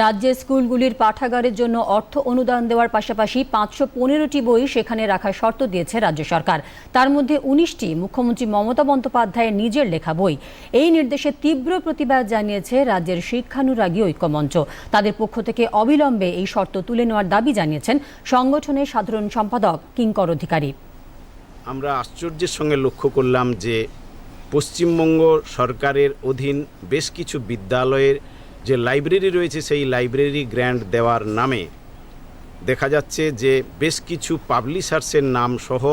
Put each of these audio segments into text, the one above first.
রাজ্যের স্কুলগুলির পাঠাগারের জন্য অর্থ অনুদান দেওয়ার পাশাপাশি পাঁচশো পনেরোটি বই সেখানে রাখার শর্ত দিয়েছে রাজ্য সরকার। তার মধ্যে উনিশটি মুখ্যমন্ত্রী মমতা বন্দ্যোপাধ্যায়ের নিজের লেখা বই। এই নির্দেশে তীব্র প্রতিবাদ জানিয়েছে রাজ্যের শিক্ষানুরাগী ঐক্যমঞ্চ। তাদের পক্ষ থেকে অবিলম্বে এই শর্ত তুলে নেওয়ার দাবি জানিয়েছেন সংগঠনের সাধারণ সম্পাদক কিঙ্কর অধিকারী। আমরা আশ্চর্যের সঙ্গে লক্ষ্য করলাম যে পশ্চিমবঙ্গ সরকারের অধীন বেশ কিছু বিদ্যালয়ের যে লাইব্রেরি রয়েছে, সেই লাইব্রেরি গ্র্যান্ট দেওয়ার নামে দেখা যাচ্ছে যে বেশ কিছু পাবলিশার্সের নাম সহ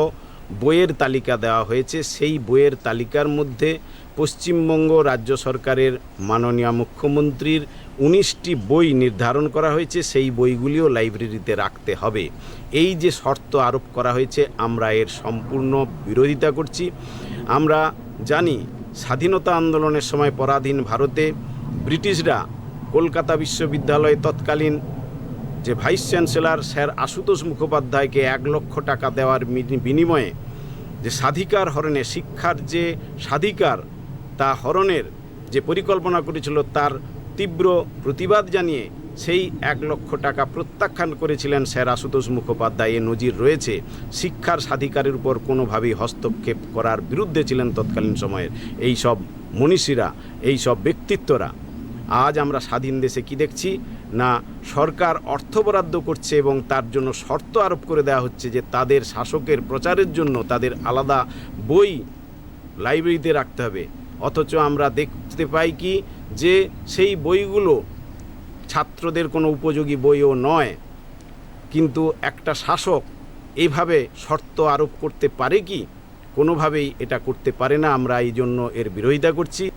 বইয়ের তালিকা দেওয়া হয়েছে। সেই বইয়ের তালিকার মধ্যে পশ্চিমবঙ্গ রাজ্য সরকারের মাননীয় মুখ্যমন্ত্রীর উনিশটি বই নির্ধারণ করা হয়েছে। সেই বইগুলিও লাইব্রেরিতে রাখতে হবে। এই যে শর্ত আরোপ করা হয়েছে, আমরা এর সম্পূর্ণ বিরোধিতা করছি। আমরা জানি স্বাধীনতা আন্দোলনের সময় পরাধীন ভারতে ব্রিটিশরা কলকাতা বিশ্ববিদ্যালয়ে তৎকালীন যে ভাইস চ্যান্সেলর স্যার আশুতোষ মুখোপাধ্যায়কে এক লক্ষ টাকা দেওয়ার বিনিময়ে যে স্বাধিকার হরণে, শিক্ষার যে স্বাধিকার, তা হরণের যে পরিকল্পনা করেছিল, তার তীব্র প্রতিবাদ জানিয়ে সেই এক লক্ষ টাকা প্রত্যাখ্যান করেছিলেন স্যার আশুতোষ মুখোপাধ্যায়। এ নজির রয়েছে। শিক্ষার স্বাধিকারের উপর কোনোভাবেই হস্তক্ষেপ করার বিরুদ্ধে ছিলেন তৎকালীন সময়ের। এই সব মনীষীরা, এই সব ব্যক্তিত্বরা আজ আমরা স্বাধীন দেশে কি দেখছি? না, সরকার অর্থ বরাদ্দ করছে এবং তার জন্য শর্ত আরোপ করে দেওয়া হচ্ছে যে তাদের শাসকের প্রচারের জন্য তাদের আলাদা বই লাইব্রেরিতে রাখতে হবে। অথচ আমরা দেখতে পাই কি যে সেই বইগুলো ছাত্রদের কোনো উপযোগী বইও নয়। কিন্তু একটা শাসক এইভাবে শর্ত আরোপ করতে পারে কি? কোনোভাবেই এটা করতে পারে না। আমরা এই জন্য এর বিরোধিতা করছি।